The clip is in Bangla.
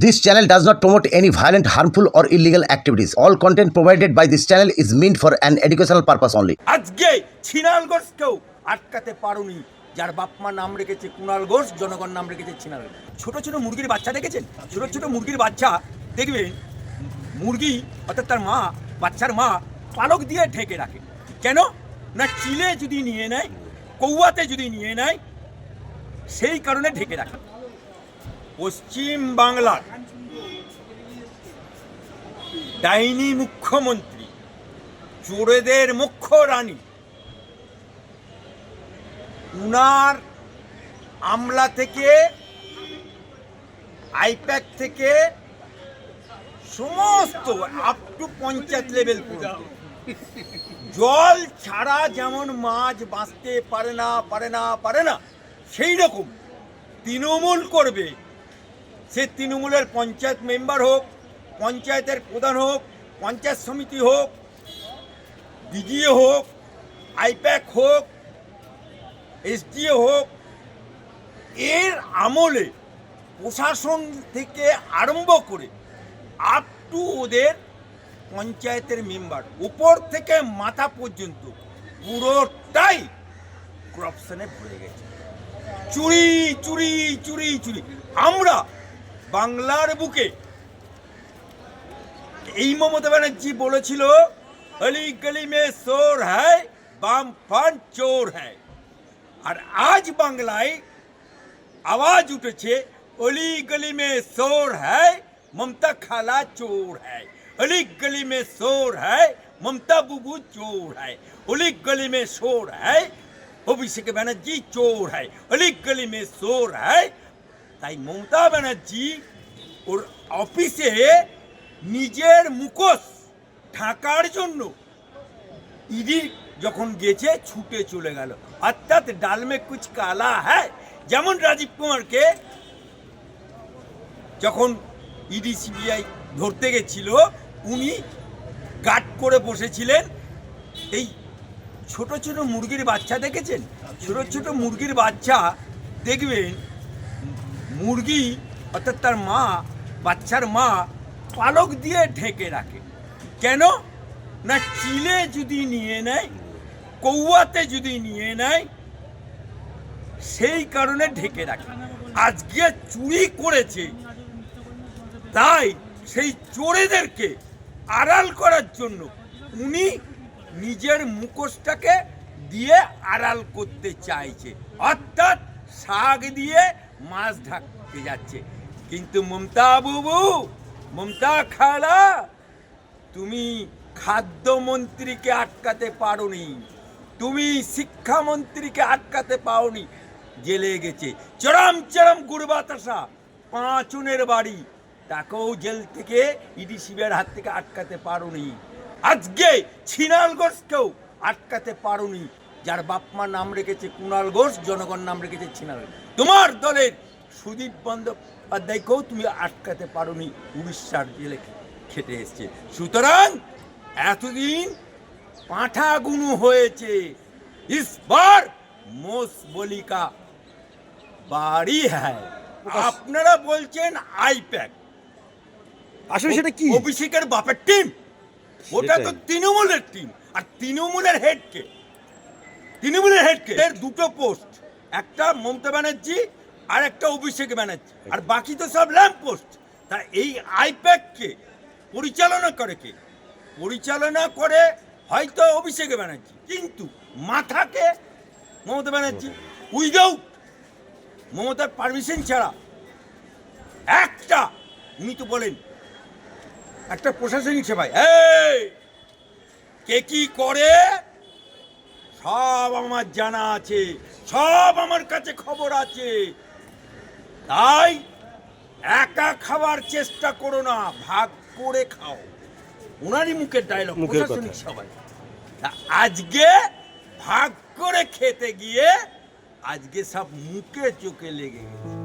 This channel does not promote any violent, harmful, or illegal activities. All content provided by this channel is meant for an educational purpose only. আজকে ছিনাল ঘোষকেও আটকাতে পারোনি। যার বাপমা নাম রেখেছে কুণাল ঘোষ জনগণ নাম রেখেছে ছিনাল। ছোট ছোট মুরগির বাচ্চা দেখেছেন? ছোট ছোট মুরগির বাচ্চা দেখবেন মুরগি অর্থাৎ তার মা বাচ্চার মা পালক দিয়ে ঢেকে রাখে। কেন? না চিলে যদি নিয়ে নেয় কৌয়াতে যদি নিয়ে নেয় সেই কারণে ঢেকে রাখে। পশ্চিম বাংলার ডাইনি মুখ্যমন্ত্রী, চোরেদের মুখ্য রানী, উনার আমলা থেকে আইপ্যাক থেকে সমস্ত আপ টু পঞ্চায়েত লেভেল পর্যন্ত। জল ছাড়া যেমন মাছ বাঁচতে পারে না পারে না পারে না সেই রকম তৃণমূল করবে সে তৃণমূলের পঞ্চায়েত মেম্বার হোক, পঞ্চায়েতের প্রধান হোক, পঞ্চায়েত সমিতি হোক, ডিজিএ হোক, আইপ্যাক হোক, এসডিএ হোক, এর আমলে প্রশাসন থেকে আরম্ভ করে আপ টু ওদের পঞ্চায়েতের মেম্বার, উপর থেকে মাথা পর্যন্ত পুরোটাই করপশনে ভরে গেছে। চুরি চুরি চুরি চুরি। আমরা বাংলার বুকে। এই মমতা ব্যানার্জি বলেছিল, অলি গলি মে চোর হ্যায়, বাম ফান চোর হ্যায়। আর আজ বাংলায় আওয়াজ উঠেছে, অলি গলি মে চোর হ্যায়, মমতা খালা চোর হ্যায়। অলি গলি মে চোর হ্যায়, মমতা বুবু চোর হ্যায়। অলি গলি মে চোর হ্যায়, অভিষেক ব্যানার্জি চোর হ্যায়। অলি গলি মে চোর হ্যায় তাই মমতা ব্যানার্জি ওর অফিসে নিজের মুখোশ ঢাকার জন্য ইডি যখন গেছে, ছুটে চলে গেল। অর্থাৎ ডালমে কুচ কালা হ্যায় যেমন রাজীব কুমারকে যখন ইডি সিবিআই ধরতে গেছিল, উনি গার্ড করে বসেছিলেন। এই ছোট ছোট মুরগির বাচ্চা দেখেছেন? ছোট ছোট মুরগির বাচ্চা দেখবেন মুরগি, অর্থাৎ তার মা, বাচ্চার মা, পালক দিয়ে ঢেকে রাখে। কেন? না চিলে যদি নিয়ে নেয়, কৌয়াতে যদি নিয়ে নেয়, সেই কারণে ঢেকে রাখে। আজকে চুরি করেছে। তাই সেই চোরেদেরকে আড়াল করার জন্য উনি নিজের মুখোশটাকে দিয়ে আড়াল করতে চাইছে। অর্থাৎ শাক দিয়ে মাছ ঢাকতে যাচ্ছে। কিন্তু মমতা বুবু, মমতা খালা, তুমি খাদ্যমন্ত্রীকে আটকাতে পারোনি। তুমি শিক্ষামন্ত্রীকে আটকাতে পাওনি। জেলে গেছে। চরম চরম গুড় বাতাসা পাঁচুনের বাড়ি। তাকেও জেল থেকে ইডি সিবিআর হাত থেকে আটকাতে পারোনি। আজকে ছিনাল ঘোষকেও আটকাতে পারোনি। যার বাপমা নাম রেখেছে কুণাল ঘোষ জনগণ নাম রেখেছে ছিনাল তোমার দলের সুদীপ বন্দ্যোপাধ্যায়কেও তুমি আটকাতে পারোনি উড়িষ্যার জেলে খেটে এসছে। সুতরাং এতদিন পাঁঠা গুনু হয়েছে ইসবার মোস বলিকা বাড়ি হ্যায়। আপনারা বলছেন আইপ্যাক আসলে সেটা কি? অভিষেকের বাপের টিম। ওটা তো তৃণমূলের টিম। আর তৃণমূলের হেডকে তৃণমূলের হেডকে এর দুটো পোস্ট একটা মমতা ব্যানার্জি আর একটা অভিষেক ব্যানার্জি। আর বাকি তো সব ল্যাম্প পোস্ট তা এই আইপ্যাককে পরিচালনা করে কে? পরিচালনা করে হয়তো অভিষেক ব্যানার্জি। কিন্তু মাথাকে মমতা ব্যানার্জি উইদাউট মমতার পারমিশন ছাড়া একটা, উনি তো বলেন, একটা প্রশাসনিক সেবায়। কে কি করে সব আমার জানা আছে সব আমার কাছে খবর আছে। তাই একা খাবার চেষ্টা করো না ভাগ করে খাও। ওনারই মুখের ডায়লগ। প্রশাসনিক সবাই আজকে ভাগ করে খেতে গিয়ে আজকে সব মুখে চোখে লেগে গেছে।